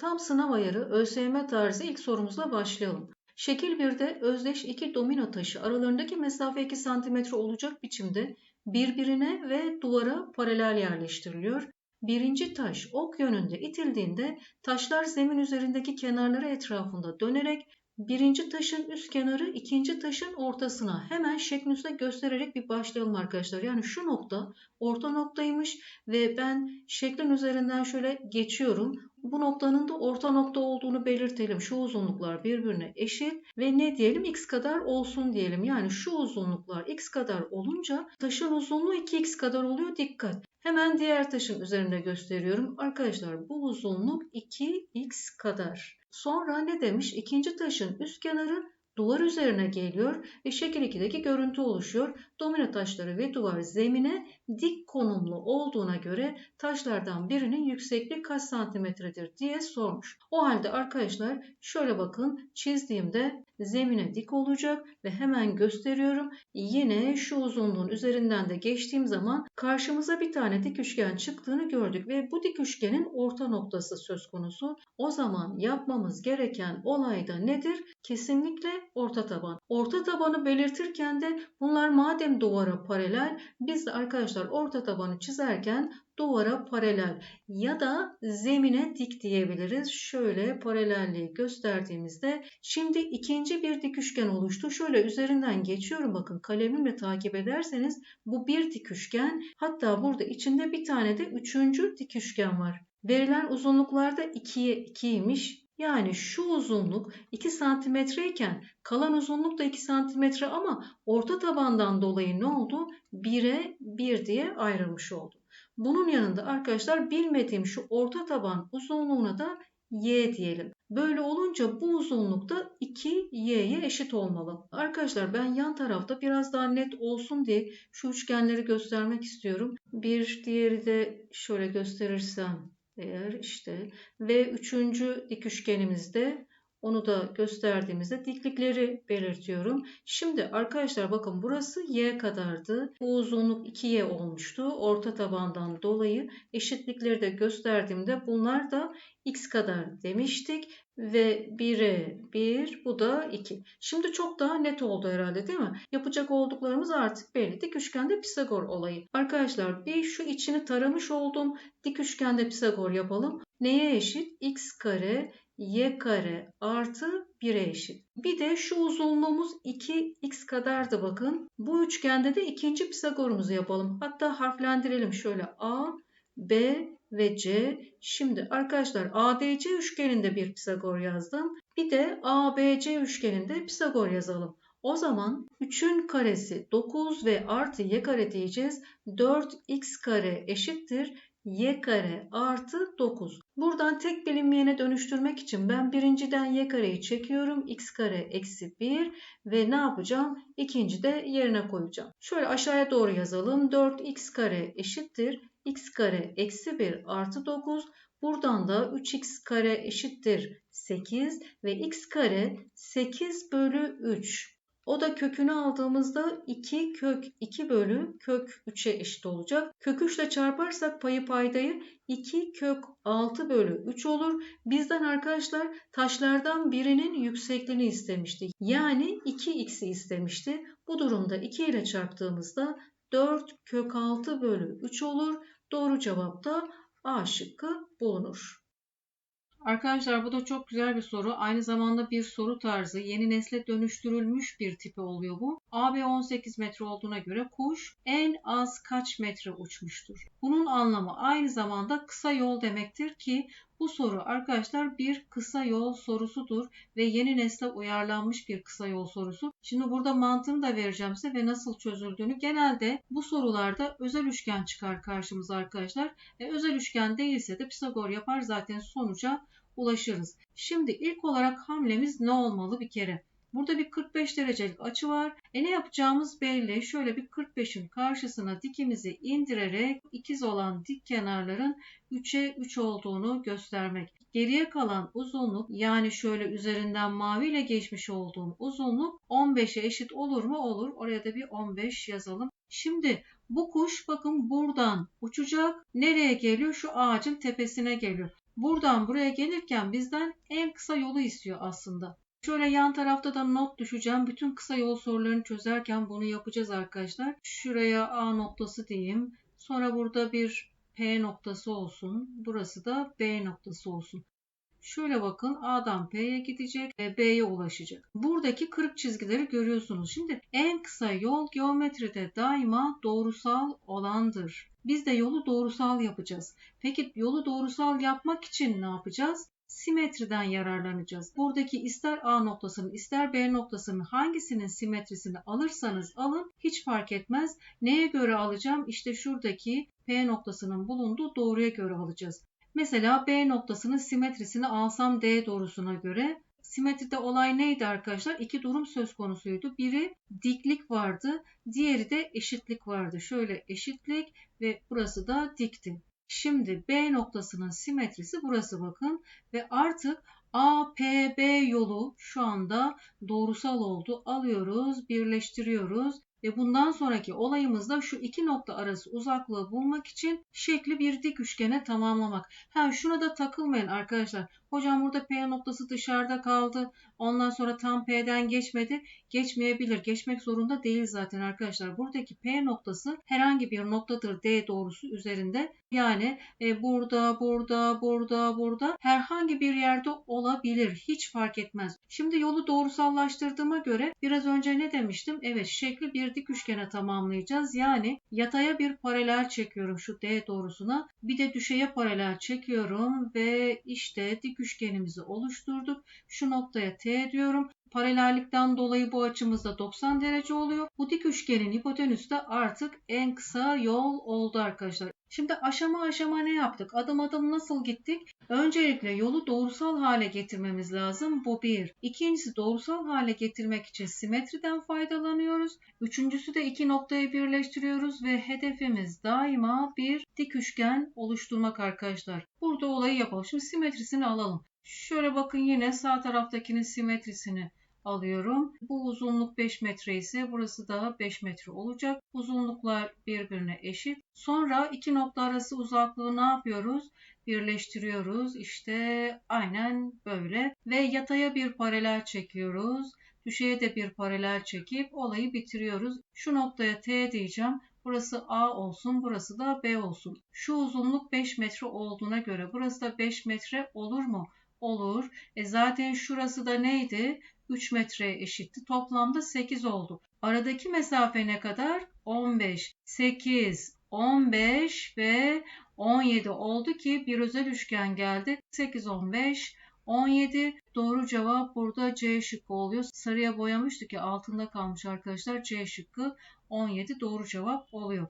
Tam sınav ayarı ÖSYM tarzı ilk sorumuzla başlayalım. Şekil 1'de özdeş iki domino taşı aralarındaki mesafe 2 cm olacak biçimde birbirine ve duvara paralel yerleştiriliyor. Birinci taş ok yönünde itildiğinde taşlar zemin üzerindeki kenarları etrafında dönerek birinci taşın üst kenarı ikinci taşın ortasına hemen şeklinizde göstererek bir başlayalım arkadaşlar. Yani şu nokta orta noktaymış ve ben şeklin üzerinden şöyle geçiyorum. Bu noktanın da orta nokta olduğunu belirtelim. Şu uzunluklar birbirine eşit ve ne diyelim x kadar olsun diyelim. Yani şu uzunluklar x kadar olunca taşın uzunluğu 2x kadar oluyor. Dikkat. Hemen diğer taşın üzerinde gösteriyorum. Arkadaşlar bu uzunluk 2x kadar. Sonra ne demiş? İkinci taşın üst kenarı duvar üzerine geliyor ve şekil 2'deki görüntü oluşuyor. Domino taşları ve duvar zemine dik konumlu olduğuna göre taşlardan birinin yüksekliği kaç santimetredir diye sormuş. O halde arkadaşlar şöyle bakın çizdiğimde zemine dik olacak ve hemen gösteriyorum. Yine şu uzunluğun üzerinden de geçtiğim zaman karşımıza bir tane dik üçgen çıktığını gördük ve bu dik üçgenin orta noktası söz konusu. O zaman yapmamız gereken olay da nedir? Kesinlikle orta taban. Orta tabanı belirtirken de bunlar madem duvara paralel biz de arkadaşlar orta tabanı çizerken duvara paralel ya da zemine dik diyebiliriz. Şöyle paralelliği gösterdiğimizde şimdi ikinci bir dik üçgen oluştu. Şöyle üzerinden geçiyorum bakın kalemimle takip ederseniz bu bir dik üçgen hatta burada içinde bir tane de üçüncü dik üçgen var. Verilen uzunluklarda 2'ye 2'ymiş. Yani şu uzunluk 2 santimetre iken kalan uzunluk da 2 santimetre ama orta tabandan dolayı ne oldu? 1'e 1 diye ayrılmış oldu. Bunun yanında arkadaşlar bilmediğim şu orta taban uzunluğuna da y diyelim. Böyle olunca bu uzunluk da 2y'ye eşit olmalı. Arkadaşlar ben yan tarafta biraz daha net olsun diye şu üçgenleri göstermek istiyorum. Bir diğeri de şöyle gösterirsem eğer işte ve üçüncü dik üçgenimizde onu da gösterdiğimizde diklikleri belirtiyorum. Şimdi arkadaşlar bakın burası y kadardı. Bu uzunluk 2y olmuştu. Orta tabandan dolayı eşitlikleri de gösterdiğimde bunlar da x kadar demiştik. Ve 1'e 1 bu da 2. Şimdi çok daha net oldu herhalde değil mi? Yapacak olduklarımız artık belli. Dik üçgende Pisagor olayı. Arkadaşlar bir şu içini taramış oldum. Dik üçgende Pisagor yapalım. Neye eşit? x kare y kare artı 1'e eşit. Bir de şu uzunluğumuz 2x kadardı bakın. Bu üçgende de ikinci Pisagor'umuzu yapalım. Hatta harflendirelim şöyle a, b ve c. Şimdi arkadaşlar ADC üçgeninde bir Pisagor yazdım. Bir de ABC üçgeninde Pisagor yazalım. O zaman 3'ün karesi 9 ve artı y kare diyeceğiz. 4x kare eşittir y kare artı 9. Buradan tek bilinmeyene dönüştürmek için ben birinciden y kareyi çekiyorum. x kare eksi 1 ve ne yapacağım? İkinci de yerine koyacağım. Şöyle aşağıya doğru yazalım. 4x kare eşittir. X kare eksi 1 artı 9. Buradan da 3x kare eşittir 8 ve x kare 8 bölü 3 o da kökünü aldığımızda 2 kök 2 bölü kök 3'e eşit olacak. Kök 3 ile çarparsak payı paydayı 2 kök 6 bölü 3 olur. Bizden arkadaşlar taşlardan birinin yüksekliğini istemişti. Yani 2x'i istemişti. Bu durumda 2 ile çarptığımızda 4 kök 6 bölü 3 olur. Doğru cevap da A şıkkı bulunur. Arkadaşlar bu da çok güzel bir soru. Aynı zamanda bir soru tarzı. Yeni nesle dönüştürülmüş bir tipi oluyor bu. AB 18 metre olduğuna göre kuş en az kaç metre uçmuştur? Bunun anlamı aynı zamanda kısa yol demektir ki bu soru arkadaşlar bir kısa yol sorusudur ve yeni nesle uyarlanmış bir kısa yol sorusu. Şimdi burada mantığını da vereceğim size ve nasıl çözüldüğünü. Genelde bu sorularda özel üçgen çıkar karşımıza arkadaşlar. E, özel üçgen değilse de Pisagor yapar zaten sonuca ulaşırız. Şimdi ilk olarak hamlemiz ne olmalı bir kere? Burada bir 45 derecelik açı var. E ne yapacağımız belli. Şöyle bir 45'in karşısına dikimizi indirerek ikiz olan dik kenarların 3'e 3 olduğunu göstermek. Geriye kalan uzunluk yani şöyle üzerinden mavi ile geçmiş olduğum uzunluk 15'e eşit olur mu? Olur. Oraya da bir 15 yazalım. Şimdi bu kuş bakın buradan uçacak. Nereye geliyor? Şu ağacın tepesine geliyor. Buradan buraya gelirken bizden en kısa yolu istiyor aslında. Şöyle yan tarafta da not düşeceğim. Bütün kısa yol sorularını çözerken bunu yapacağız arkadaşlar. Şuraya A noktası diyeyim. Sonra burada bir P noktası olsun. Burası da B noktası olsun. Şöyle bakın A'dan P'ye gidecek ve B'ye ulaşacak. Buradaki kırık çizgileri görüyorsunuz. Şimdi en kısa yol geometride daima doğrusal olandır. Biz de yolu doğrusal yapacağız. Peki yolu doğrusal yapmak için ne yapacağız? Simetriden yararlanacağız. Buradaki ister A noktasının ister B noktasının hangisinin simetrisini alırsanız alın hiç fark etmez. Neye göre alacağım? İşte şuradaki P noktasının bulunduğu doğruya göre alacağız. Mesela B noktasının simetrisini alsam D doğrusuna göre simetride olay neydi arkadaşlar? İki durum söz konusuydu. Biri diklik vardı, diğeri de eşitlik vardı. Şöyle eşitlik ve burası da dikti. Şimdi B noktasının simetrisi burası bakın ve artık APB yolu şu anda doğrusal oldu. Alıyoruz, birleştiriyoruz ve bundan sonraki olayımızda şu iki nokta arası uzaklığı bulmak için şekli bir dik üçgene tamamlamak. Ha şuna da takılmayın arkadaşlar. Hocam burada P noktası dışarıda kaldı. Ondan sonra tam P'den geçmedi. Geçmeyebilir. Geçmek zorunda değil zaten arkadaşlar. Buradaki P noktası herhangi bir noktadır D doğrusu üzerinde. Yani e, burada, burada, burada, burada herhangi bir yerde olabilir. Hiç fark etmez. Şimdi yolu doğrusallaştırdığıma göre biraz önce ne demiştim? Evet şekli bir dik üçgene tamamlayacağız. Yani yataya bir paralel çekiyorum şu D doğrusuna. Bir de düşeye paralel çekiyorum ve işte dik üçgenimizi oluşturduk. Şu noktaya T diyorum. Paralellikten dolayı bu açımız da 90 derece oluyor. Bu dik üçgenin hipotenüsü de artık en kısa yol oldu arkadaşlar. Şimdi aşama aşama ne yaptık? Adım adım nasıl gittik? Öncelikle yolu doğrusal hale getirmemiz lazım. Bu bir. İkincisi doğrusal hale getirmek için simetriden faydalanıyoruz. Üçüncüsü de iki noktayı birleştiriyoruz ve hedefimiz daima bir dik üçgen oluşturmak arkadaşlar. Burada olayı yapalım. Şimdi simetrisini alalım. Şöyle bakın yine sağ taraftakinin simetrisini alıyorum. Bu uzunluk 5 metre ise burası da 5 metre olacak. Uzunluklar birbirine eşit. Sonra iki nokta arası uzaklığı ne yapıyoruz? Birleştiriyoruz. İşte aynen böyle. Ve yataya bir paralel çekiyoruz. Düşeye de bir paralel çekip olayı bitiriyoruz. Şu noktaya T diyeceğim. Burası A olsun, burası da B olsun. Şu uzunluk 5 metre olduğuna göre burası da 5 metre olur mu? Olur. E zaten şurası da neydi? 3 metreye eşitti. Toplamda 8 oldu. Aradaki mesafe ne kadar? 15. 8, 15 ve 17 oldu ki bir özel üçgen geldi. 8, 15, 17 doğru cevap burada C şıkkı oluyor. Sarıya boyamıştık ki altında kalmış arkadaşlar C şıkkı 17 doğru cevap oluyor.